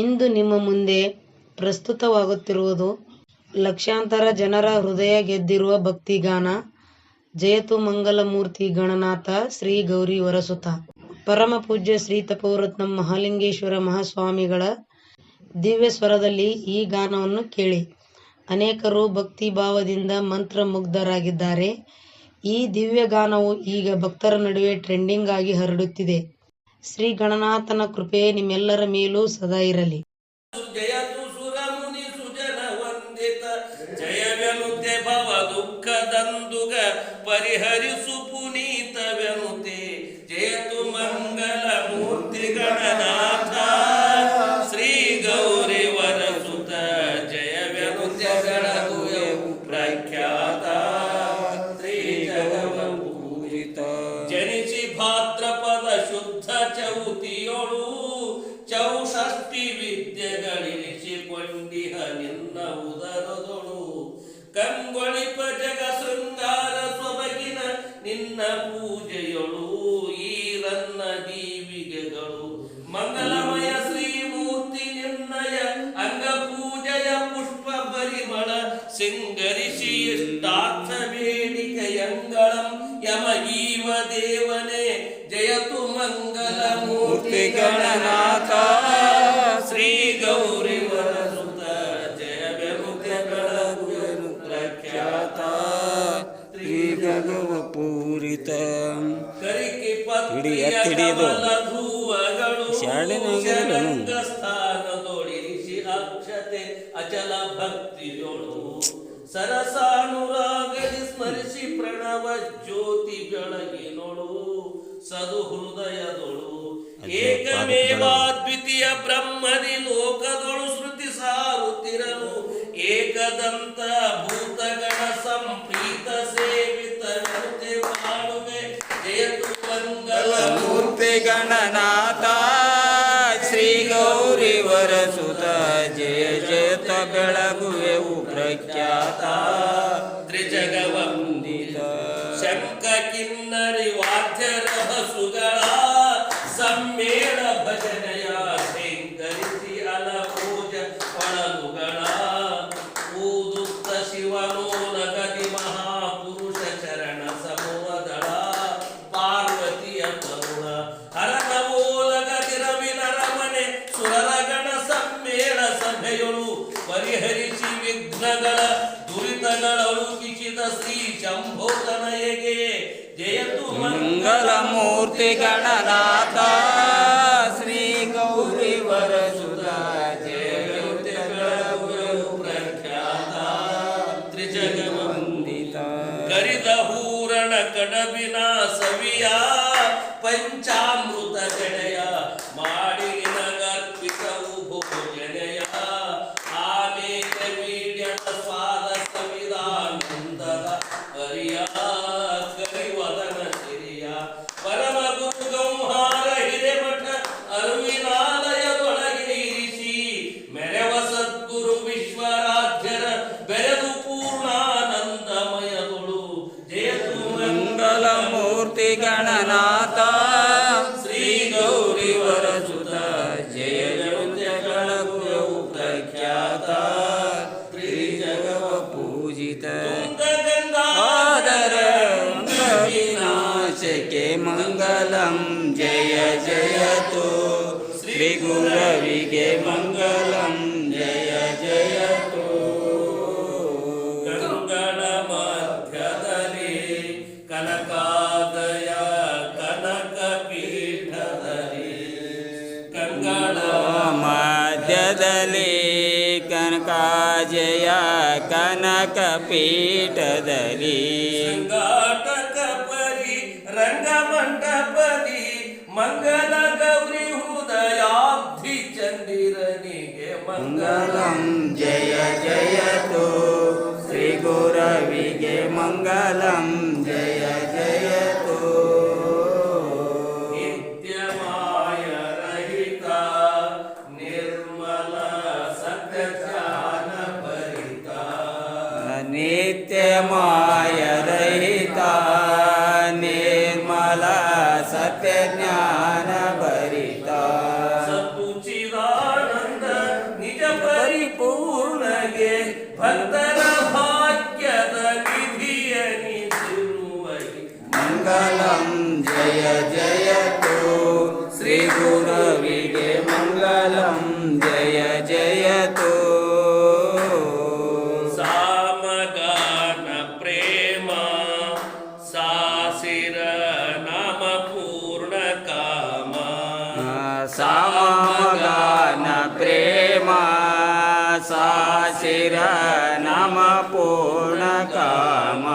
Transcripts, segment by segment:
ಇಂದು ನಿಮ್ಮ ಮುಂದೆ ಪ್ರಸ್ತುತವಾಗುತ್ತಿರುವುದು ಲಕ್ಷಾಂತರ ಜನರ ಹೃದಯ ಗೆದ್ದಿರುವ ಭಕ್ತಿಗಾನ, ಜಯತು ಮಂಗಲಮೂರ್ತಿ ಗಣನಾಥ ಶ್ರೀ ಗೌರಿ ವರಸುತ. ಪರಮ ಪೂಜ್ಯ ಶ್ರೀ ತಪೋರತ್ನಂ ಮಹಾಲಿಂಗೇಶ್ವರ ಮಹಾಸ್ವಾಮಿಗಳ ದಿವ್ಯ ಸ್ವರದಲ್ಲಿ ಈ ಗಾನವನ್ನು ಕೇಳಿ. ಅನೇಕರು ಭಕ್ತಿ ಭಾವದಿಂದ ಮಂತ್ರ ಮುಗ್ಧರಾಗಿದ್ದಾರೆ ಈ ದಿವ್ಯ ಗಾನವು ಈಗ ಭಕ್ತರ ನಡುವೆ ಟ್ರೆಂಡಿಂಗ್ ಆಗಿ ಹರಡುತ್ತಿದೆ. ಶ್ರೀ ಗಣನಾಥನ ಕೃಪೆ ನಿಮ್ಮೆಲ್ಲರ ಮೇಲೂ ಸದಾ ಇರಲಿ. ಪರಿಹರಿಸು ಪುನೀತವೆನುತೆ ಮಂಗಲಮಯ ಶ್ರೀಮೂರ್ತಿ ನಿರ್ಣಯ ಅಂಗ ಪೂಜೆಯ ಪುಷ್ಪ ಪರಿಮಳ ಸಿಂಗರಿಸಿ ಇಷ್ಟಾರ್ಥ ಬೇಡಿಕೆಯಂಗಳಂ ಯಮಗೀವ ದೇವನೇ ಜಯತು ಮಂಗಲ ಮೂರ್ತಿ ಗಣನಾಥ. ಶ್ರೀ ಗೌರಿ ವರಸುತ ಜಯ ಬೆರುಕೆಗಳಗುವೆನು ಪ್ರಖ್ಯಾತ. ಶ್ರೀ ಗಗವ ಪೂರಿತ ಕರಿಕೆ ಹಿಡಿ, ಅವ್ನು. ಸ್ಥಾನದೊಳಿರಿಸಿ ಅಕ್ಷತೆ ಅಚಲ ಭಕ್ತಿಯೊಳು ಸರಸಾನುರಾಗದಿ ಸ್ಮರಿಸಿ ಪ್ರಣವ ಜ್ಯೋತಿ ಬೆಳಗಿನೊಳು ಸದು ಹೃದಯದೊಳು. ಏಕಮೇವಾದ್ವಿತೀಯ ಬ್ರಹ್ಮದಿ ಲೋಕದೊಳು ಶ್ರುತಿ ಸಾರುತ್ತಿರಲು ಏಕದಂತ ಭೂತಗಣ ಸಂಪ್ರೀತ ಸೇವಿತ ಮಾಡುವೆ ಜಯತು ಮಂಗಲ ಮೂರ್ತಿ ಗಣನಾಥ ಬೆಳಗುವೆವು ಪ್ರಖ್ಯಾತ. ತ್ರಿಜಗವಂದಿತ ಶಂಕ ಕಿನ್ನರಿ ವಾದ್ಯರ ಮೂರ್ತಿ ಗಣನಾಥ ಶ್ರೀ ಗೌರಿ ವರಸುತ ಜಯ ಜಯತ ಬೆಳಗುವೆವು ಪ್ರಖ್ಯಾತ ತ್ರಿಜಗವಂದಿ ವಂದಿತ ಗರಿದ ಹೂರಣ ಕಡಬಿನ ಸವಿಯ ಪಂಚಾಮೃತ मङ्गलं जय जयतु श्रीगुरविगे मङ्गलं जय जयतु गङ्गणमध्यधरे कनकादय कनकपीठधरे गङ्गणमध्यदले कनकाजय कनकपीठदरी ಪರಿ ರಂಗಮಂಟಪದಿ ಮಂಗಲ ಸಾಸಿರ ನಮ ಪೂರ್ಣ ಕಾಮ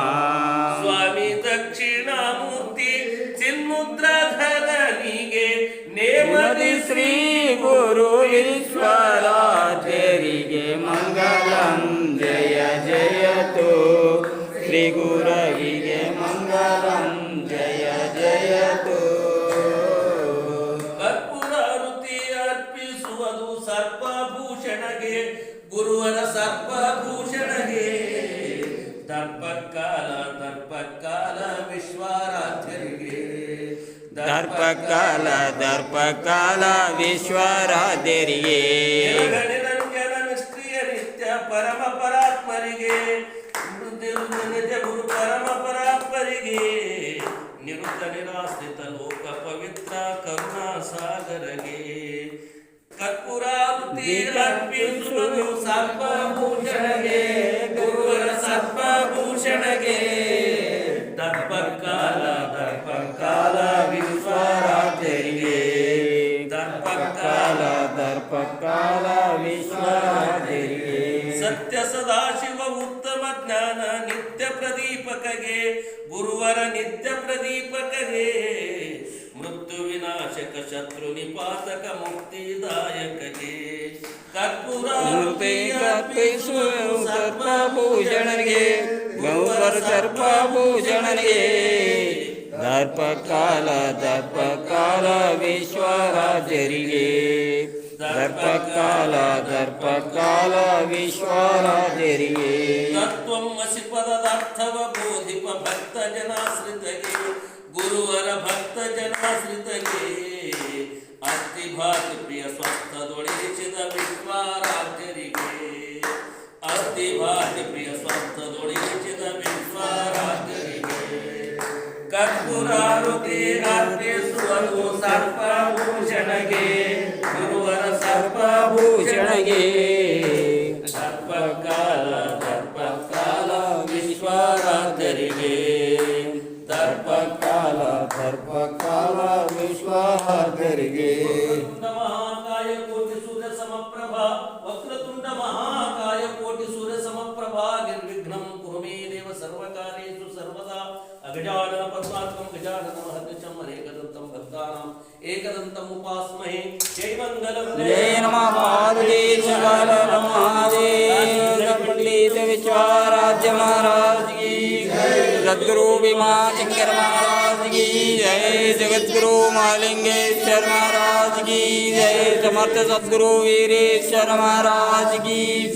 ಸ್ವಾಮಿ ದಕ್ಷಿಣಾಮೂರ್ತಿ ಚಿನ್ಮುದ್ರಧರನಿಗೆ ನೇಮದಿ ಶ್ರೀಮದಿ ಶ್ರೀ ಗುರು ವಿಶ್ವರಾಜರಿಗೆ ಮಂಗಲಂ ಜಯ ಜಯತು ಶ್ರೀ ಗುರವಿಗೆ ದರ್ಪಕಾಲ ದರ್ಪಕಾಲ ವಿಶ್ವರಾಧರಿಗೆ ನಿರಂಜನ ನಿಷ್ಕ್ರಿಯ ನಿತ್ಯ ಪರಮ ಪರಾತ್ಮರಿಗೆ ನಿಜ ಗುರು ಪರಮ ಪರಾತ್ಮರಿಗೆ ನಿರುತ ನಿರಾಶ್ರಿತ ಲೋಕ ಪವಿತ್ರ ಕರುಣಾ ಸಾಗರಗೆ ಕರ್ಪೂರಾವೃತಿ ಅರ್ಪಿಸುವುದು ಕಾಲ ದರ್ಪಕಾಲ ವಿಶ್ವರಾಧರಿಗೆ ಸತ್ಯ ಸದಾಶಿವ ಉತ್ತಮ ಜ್ಞಾನ ನಿತ್ಯ ಪ್ರದೀಪಕಗೆ ಗುರುವರ ನಿತ್ಯ ಪ್ರದೀಪಕಗೆ ಮೃತ್ಯು ವಿನಾಶಕ ಶತ್ರು ನಿಪಾತಕ ಮುಕ್ತಿದಾಯಕಗೆ. ಕರ್ಪೂರ ಸರ್ಪಭೂಷಣನಿಗೆ ಗೌವರ ಸರ್ಪಭೂಷಣನಿಗೆ ದರ್ಪಕಾಲ ದರ್ಪಕಾಲ ವಿಶ್ವರಾಜರಿಗೆ ದರ್ಪಕಾಲ ದರ್ಪಕಾಲ ವಿಶ್ವರಾಜರಿಗೆ ತತ್ವಂ ವಸಿ ಪದದಾರ್ಥವ ಬೋಧಿಪ ಭಕ್ತ ಜನಾಶ್ರಿತಗೆ ಗುರುವರ ಭಕ್ತ ಜನಾಶ್ರಿತಗೆ ಸರ್ಪಭೂಷಣಗೆ ಭೂಷಣಗೆ ಸರ್ಪಕಾಲ ದರ್ಪಕಾಲ ವಿಶ್ವರಾಧರಿಗೆ ದರ್ಪಕಾಲ ದರ್ಪಕಾಲ ವಿಶ್ವರಾಜರಿಗೆ ತುಂಡ ಮಹಾಕಾಯ ಕೋಟಿ ಸೂರ್ಯ ಸಮಪ್ರಭಾ ವಕ್ರತುಂಡ ಮಹಾಕಾಯ ಕೋಟಿ ಸೂರ್ಯ ಸಮಪ್ರಭಾ ನಿರ್ವಿಘ್ನಂ ಕುರು ಮೇ ದೇವ ಸರ್ವಕಾರ್ಯೇಷು ಸರ್ವದಾ ಅಗಜಾನನ ಪದ್ಮಾತ್ಮಂ ಗಜಾನನ ಮಹರ್ನಿಶಂ ಅನೇಕದಂತಂ ಭಕ್ತಾನಾಂ ఏకదంతముపాస్మహే. జయమంగళం జయ. నమ పార్వతీ శివాల పండిత విశ్వారాధ్య మహారాజ్ की सदगुरु विमा की जय जगद्गुरु मालिंगेश्वर महाराज की जय। समर्थ सद्गुरु वीरेश्वर महाराज की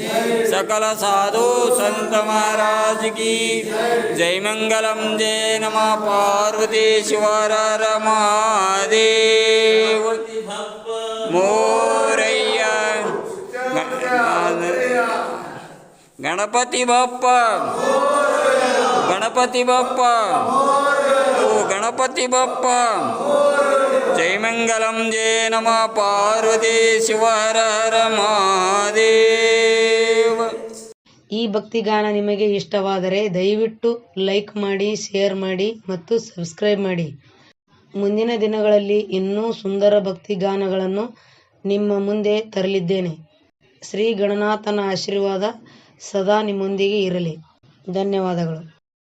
सकल साधु संत महाराज की जय। मंगलम, जय नम। पार्वतीश्वर महादेव। मोरैया। गणपति बाप्पा। गणपति बाप्पा। ಗಣಪತಿ ಬಪ್ಪ ಜೈ ಮಂಗಲಂ ಜಯ ನಮ, ಪಾರ್ವತಿ ಶಿವರ ಹರ ಮಹಾದೇವ. ಈ ಭಕ್ತಿಗಾನ ನಿಮಗೆ ಇಷ್ಟವಾದರೆ ದಯವಿಟ್ಟು ಲೈಕ್ ಮಾಡಿ, ಶೇರ್ ಮಾಡಿ ಮತ್ತು ಸಬ್ಸ್ಕ್ರೈಬ್ ಮಾಡಿ. ಮುಂದಿನ ದಿನಗಳಲ್ಲಿ ಇನ್ನೂ ಸುಂದರ ಭಕ್ತಿಗಾನಗಳನ್ನು ನಿಮ್ಮ ಮುಂದೆ ತರಲಿದ್ದೇನೆ. ಶ್ರೀ ಗಣನಾಥನ ಆಶೀರ್ವಾದ ಸದಾ ನಿಮ್ಮೊಂದಿಗೆ ಇರಲಿ. ಧನ್ಯವಾದಗಳು.